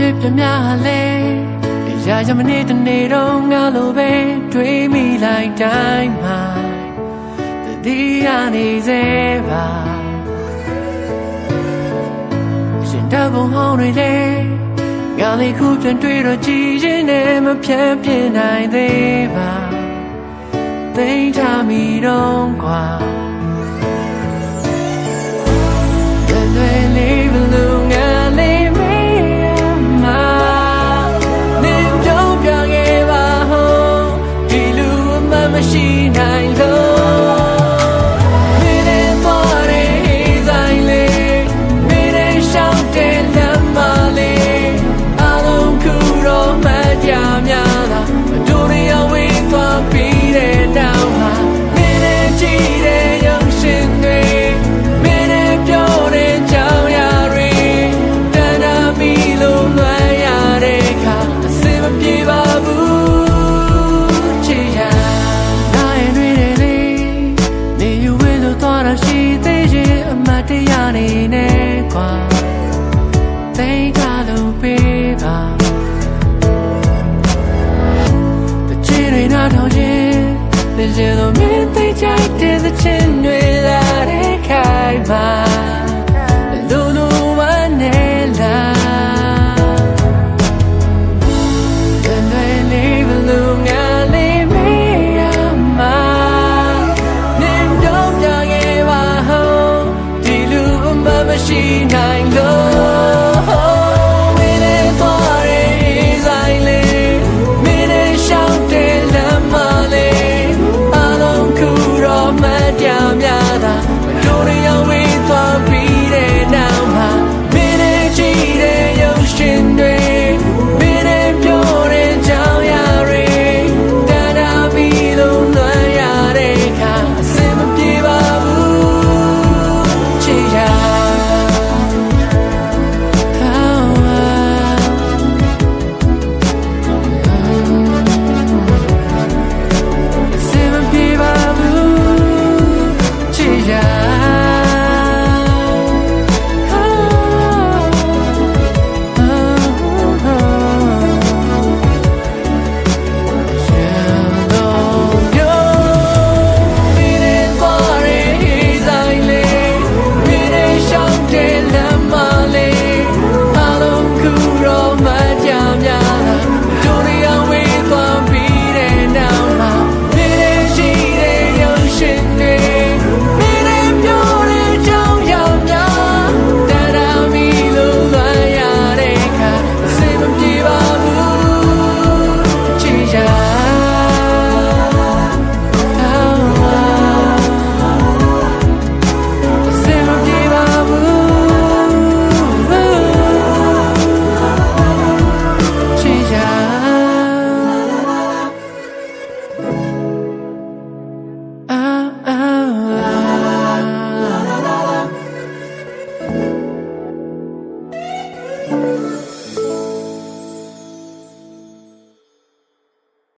ဖြစ်ပြများလဲရာရမနေ့တနေ့တော့ငါလိုပဲတွေးမိလိုက်တိုင်းမှာတတိယနေစေပါရှင်တဘုံဟောင်းတွေလေငါလေးခုပြန်တွေ့တော့ကြည်ရင်နဲ့မဖြတ်ပြနိုင်သေးပါသိမ်းထားမိတော့ကွာ အမှ ကွာသိထားလို့ပေးပါ the chain ain't out on you the yellow man they jack Música